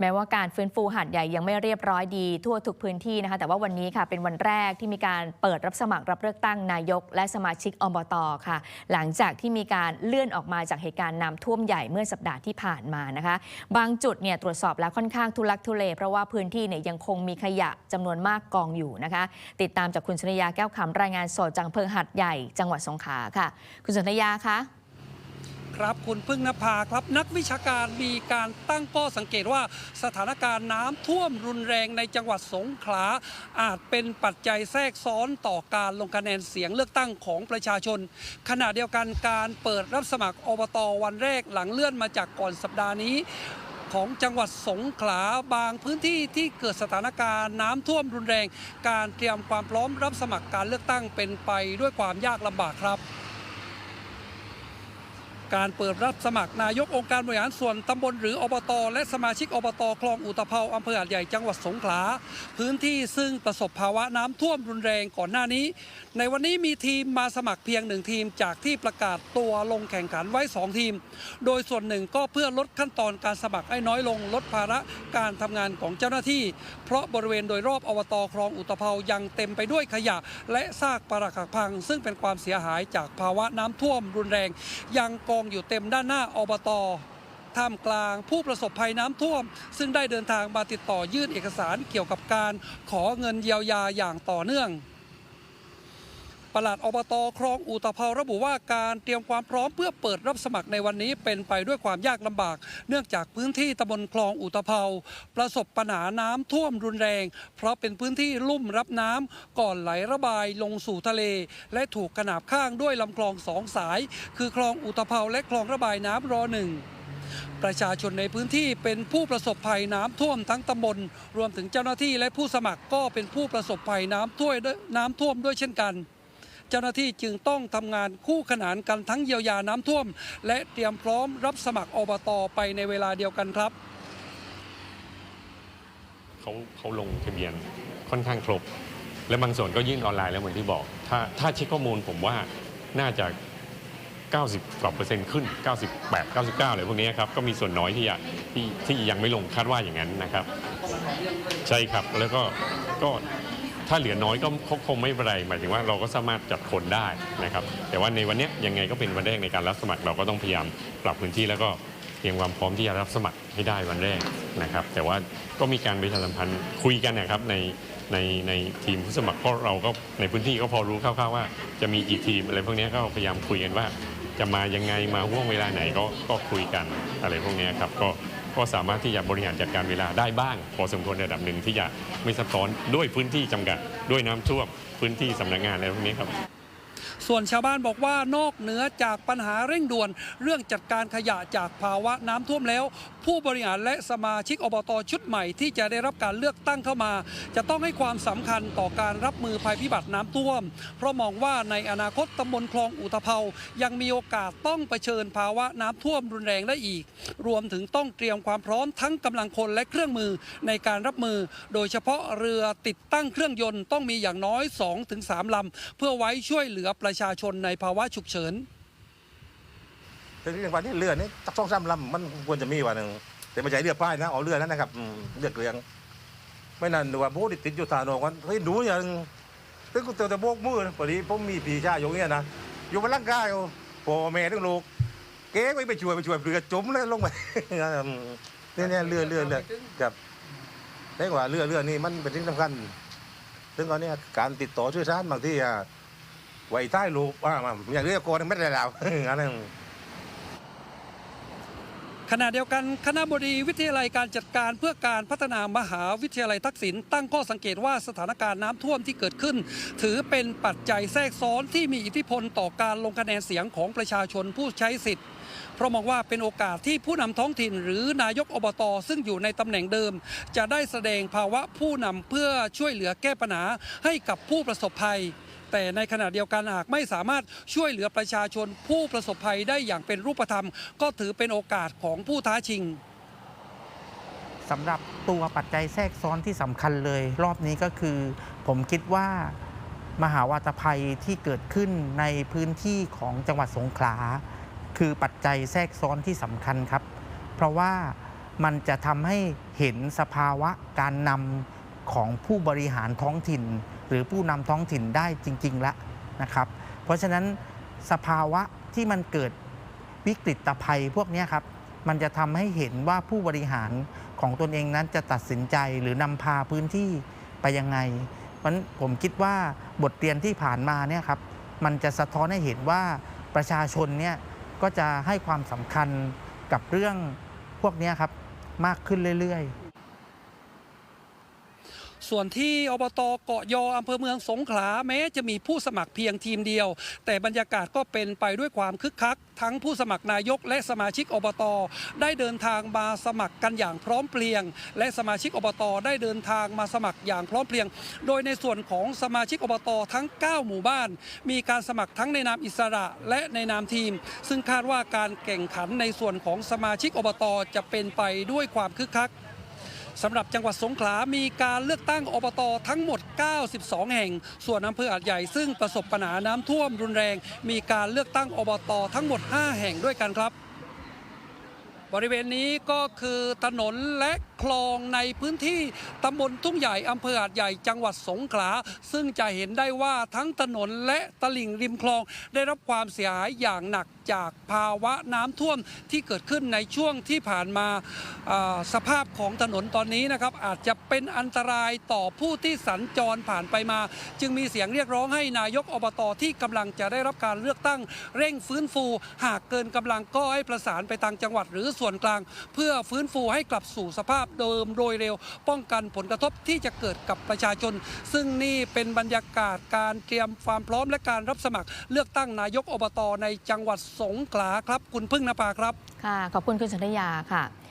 แม้ว่าการฟื้นฟูหาดใหญ่ยังไม่เรียบร้อยดีทั่วทุกพื้นที่นะคะแต่ว่าวันนี้ค่ะเป็นวันแรกที่มีการเปิดรับสมัครรับเลือกตั้งนายก และสมาชิกอบตค่ะ หลังจากที่มีการเลื่อนออกมาจากเหตุการณ์น้ำท่วมใหญ่เมื่อสัปดาห์ที่ผ่านมานะคะ บางจุดเนี่ยตรวจสอบแล้วค่อนข้างทุลักทุเล เพราะว่าพื้นที่เนี่ยยังคงมีขยะจำนวนมากกองอยู่นะคะ ติดตามจากคุณชนยาแก้วคำรายงานสดจากอำเภอหัดใหญ่ จังหวัดสงขลาค่ะ คุณชนยาคะ ครับ คุณพึ่งนภาครับ นักวิชาการมีการตั้งข้อสังเกตว่าสถานการณ์น้ำท่วมรุนแรงในจังหวัดสงขลาอาจเป็นปัจจัยแทรกซ้อนต่อการลงคะแนนเสียงเลือกตั้งของประชาชน ขณะเดียวกันการเปิดรับสมัครอบตวันแรกหลังเลื่อนมาจากก่อนสัปดาห์นี้ของจังหวัดสงขลาบางพื้นที่ที่เกิดสถานการณ์น้ำท่วมรุนแรง การเตรียมความพร้อมรับสมัครการเลือกตั้งเป็นไปด้วยความยากลำบากครับ การเปิดรับสมัครนายกองค์การบริหารส่วนตำบลหรืออบต และสมาชิกอบตคลองอุตภเปาอำเภอหาดใหญ่จังหวัดสงขลา พื้นที่ซึ่งประสบภาวะน้ำท่วมรุนแรงก่อนหน้านี้ ในวันนี้มีทีมมาสมัครเพียงหนึ่งทีมจากที่ประกาศตัวลงแข่งขันไว้ 2 ทีม โดยส่วนหนึ่งก็เพื่อลดขั้นตอนการสมัครให้น้อยลงลดภาระการทำงานของเจ้าหน้าที่ เพราะบริเวณโดยรอบอบตคลองอุตภเปายังเต็มไปด้วยขยะ และซากปรักหักพัง ซึ่งเป็นความเสียหายจากภาวะน้ำท่วมรุนแรงยังก่องอยู่เต็มด้านหน้าอบตท่ามกลางผู้ประสบภัยน้ำท่วม ซึ่งได้เดินทางมาติดต่อยื่นเอกสารเกี่ยวกับการขอเงินเยียวยาอย่างต่อเนื่อง ปลัดอบตคลองอุตภเประบุว่าการเตรียมความพร้อมเพื่อเปิดรับสมัครในวันนี้เป็นไปด้วยความยากลำบาก เนื่องจากพื้นที่ตำบลคลองอุตภเปาประสบปัญหาน้ำท่วมรุนแรง เพราะเป็นพื้นที่ลุ่มรับน้ำก่อนไหลระบายลงสู่ทะเล และถูกขนาบข้างด้วยลำคลองสองสาย คือคลองอุตภเปาและคลองระบายน้ำรอหนึ่งประชาชนในพื้นที่เป็นผู้ประสบภัยน้ำท่วมทั้งตำบล รวมถึงเจ้าหน้าที่และผู้สมัครก็เป็นผู้ประสบภัยน้ำท่วมด้วยน้ำท่วมด้วยเช่นกัน เจ้าหน้าที่จึงต้องทำงานคู่ขนานกันทั้งเยียวยาน้ำท่วม และเตรียมพร้อมรับสมัครอบตไปในเวลาเดียวกันครับเขาเขาลงทะเบียนค่อนข้างครบ และบางส่วนก็ยื่นออนไลน์แล้วเหมือนที่บอก ถ้าถ้าเช็คข้อมูลผมว่าน่าจะ 90กว่าเปอร์เซ็นต์ขึ้น 98 99อะไรพวกนี้ครับ ก็มีส่วนน้อยที่ยังที่ที่ยังไม่ลงคาดว่าอย่างนั้นนะครับ ใช่ครับแล้วก็ก็ ถ้าเหลือน้อยก็คงไม่เป็นไรหมายถึงว่าเราก็สามารถจัดคนได้นะครับ แต่ว่าในวันนี้ยังไงก็เป็นวันแรกในการรับสมัครเราก็ต้องพยายามปรับพื้นที่แล้วก็เตรียมความพร้อมที่จะรับสมัครให้ได้วันแรกนะครับ แต่ว่าก็มีการประชาสัมพันธ์คุยกันนะครับในในในทีมผู้สมัครเพราะเราก็ในพื้นที่ก็พอรู้คร่าวๆว่าจะมีกี่ทีมอะไรพวกนี้ก็พยายามคุยกันว่า จะมายังไงมาห่วงเวลาไหนก็ก็คุยกันอะไรพวกนี้ครับก็ ก็สามารถที่จะบริหารจัดการเวลาได้บ้าง พอสมควรระดับหนึ่งที่จะไม่ซับซ้อนด้วยพื้นที่จำกัด ด้วยน้ำท่วมพื้นที่สำนักงานอะไรพวกนี้ครับ ส่วนชาวบ้านบอกว่านอกเหนือจากปัญหาเร่งด่วน เรื่องจัดการขยะจากภาวะน้ำท่วมแล้ว ผู้บริหารและสมาชิกอบตชุดใหม่ที่จะได้รับการเลือกตั้งเข้ามา จะต้องให้ความสำคัญต่อการรับมือภัยพิบัติน้ำท่วม เพราะมองว่าในอนาคตตำบลคลองอุตภเปายังมีโอกาสต้องเผชิญภาวะน้ำท่วมรุนแรงได้อีก รวมถึงต้องเตรียมความพร้อมทั้งกำลังคนและเครื่องมือในการรับมือ โดยเฉพาะเรือติดตั้งเครื่องยนต์ต้องมีอย่างน้อย 2-3ลำเพื่อไว้ช่วยเหลือประประชาชนในภาวะฉุกเฉินแต่ที่จังวัดนี้เรือนี่ตักสองสามลำมันควรจะมีวันหนึ่งแต่ไม่ใช่เรือพายนะเอาเรือนั้นนะครับเรือเกลียง ไม่นั่นดูว่าโบติดอยู่ตาโนกันเฮ้ยหนูอย่างตึ้งกูเจอแต่โบกมือนะพอดีผมมีปีชาอยู่เงี้ยนะอยู่บนร่างกายอยู่พ่อแม่ทั้งลูกเก๊ไปไปช่วยไปช่วยเรือจมเลยลงไปเนี่ยเนี่ยเรือเรือเรือกับได้กว่าเรือเรือนี่มันเป็นสิ่งสำคัญซึ่งตอนนี้การติดต่อช่วยชาติบางที่อะ ไว้ใต้ลูกอ่ามาอย่างเรือโกนไม่ได้แล้วอันนั้นขณะเดียวกันคณะบดีวิทยาลัยการจัดการเพื่อการพัฒนามหาวิทยาลัยทักษิณตั้งข้อสังเกตว่าสถานการณ์น้ำท่วมที่เกิดขึ้น ถือเป็นปัจจัยแทรกซ้อนที่มีอิทธิพลต่อการลงคะแนนเสียงของประชาชนผู้ใช้สิทธิ์ เพราะมองว่าเป็นโอกาสที่ผู้นำท้องถิ่น หรือนายกอบตซึ่งอยู่ในตำแหน่งเดิม จะได้แสดงภาวะผู้นำเพื่อช่วยเหลือแก้ปัญหาให้กับผู้ประสบภัย แต่ในขณะเดียวกันหากไม่สามารถช่วยเหลือประชาชนผู้ประสบภัยได้อย่างเป็นรูปธรรม ก็ถือเป็นโอกาสของผู้ท้าชิงสำหรับตัวปัจจัยแทรกซ้อนที่สำคัญเลย รอบนี้ก็คือ ผมคิดว่ามหาวาตภัยที่เกิดขึ้นในพื้นที่ของจังหวัดสงขลา คือปัจจัยแทรกซ้อนที่สำคัญครับ เพราะว่ามันจะทำให้เห็นสภาวะการนำของผู้บริหารท้องถิ่น หรือผู้นำท้องถิ่นได้จริงๆแล้วนะครับ เพราะฉะนั้นสภาวะที่มันเกิดวิกฤตภัยพวกนี้ครับมันจะทำให้เห็นว่าผู้บริหารของตนเองนั้นจะตัดสินใจหรือนำพาพื้นที่ไปยังไงเพราะฉะนั้นผมคิดว่าบทเรียนที่ผ่านมาเนี่ยครับมันจะสะท้อนให้เห็นว่าประชาชนเนี่ยก็จะให้ความสำคัญกับเรื่องพวกนี้ครับมากขึ้นเรื่อยๆ ส่วนที่อบตเกาะยออำเภอเมืองสงขลาแม้จะมีผู้สมัครเพียงทีมเดียว แต่บรรยากาศก็เป็นไปด้วยความคึกคัก ทั้งผู้สมัครนายกและสมาชิกอบต ได้เดินทางมาสมัครกันอย่างพร้อมเพรียง และสมาชิกอบต ได้เดินทางมาสมัครอย่างพร้อมเพรียง โดยในส่วนของสมาชิกอบต ทั้ง 9 หมู่บ้าน มีการสมัครทั้งในนามอิสระและในนามทีม ซึ่งคาดว่าการแข่งขันในส่วนของสมาชิกอบตจะเป็นไปด้วยความคึกคัก สำหรับจังหวัดสงขลา มีการเลือกตั้งอบตทั้งหมด 92 แห่ง ส่วนอำเภออาจใหญ่ซึ่งประสบปัญหาน้ำท่วมรุนแรง มีการเลือกตั้งอบตทั้งหมด 5 แห่งด้วยกันครับ บริเวณนี้ก็คือถนนและคลองในพื้นที่ตำบลทุ่งใหญ่อำเภอหาดใหญ่จังหวัดสงขลา ซึ่งจะเห็นได้ว่าทั้งถนนและตลิ่งริมคลองได้รับความเสียหายอย่างหนัก จากภาวะน้ำท่วมที่เกิดขึ้นในช่วงที่ผ่านมาสภาพของถนนตอนนี้นะครับอาจจะเป็นอันตรายต่อผู้ที่สัญจรผ่านไปมา จึงมีเสียงเรียกร้องให้นายกอบตที่กำลังจะได้รับการเลือกตั้งเร่งฟื้นฟู หากเกินกำลังก็ให้ประสานไปทางจังหวัดหรือส่วนกลาง เพื่อฟื้นฟูให้กลับสู่สภาพเดิมโดยเร็ว ป้องกันผลกระทบที่จะเกิดกับประชาชน ซึ่งนี่เป็นบรรยากาศการเตรียมความพร้อมและการรับสมัคร เลือกตั้งนายกอบตในจังหวัดสงขลาครับ คุณพึ่งนภาครับ ค่ะ ขอบคุณคุณสัญญาค่ะ